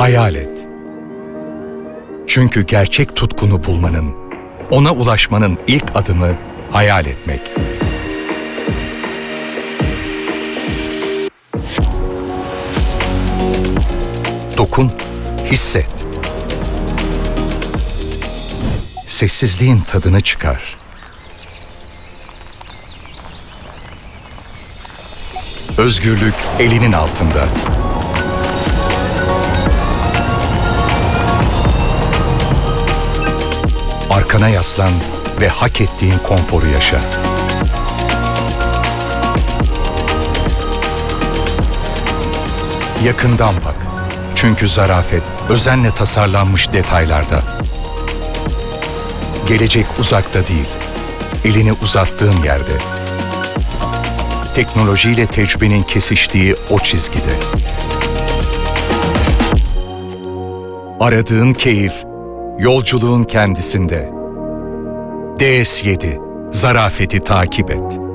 Hayal et. Çünkü gerçek tutkunu bulmanın, ona ulaşmanın ilk adımı hayal etmek. Dokun, hisset. Sessizliğin tadını çıkar. Özgürlük elinin altında. Arkana yaslan ve hak ettiğin konforu yaşa. Yakından bak. Çünkü zarafet özenle tasarlanmış detaylarda. Gelecek uzakta değil, elini uzattığın yerde. Teknolojiyle tecrübenin kesiştiği o çizgide. Aradığın keyif, yolculuğun kendisinde. DS7, zarafeti takip et.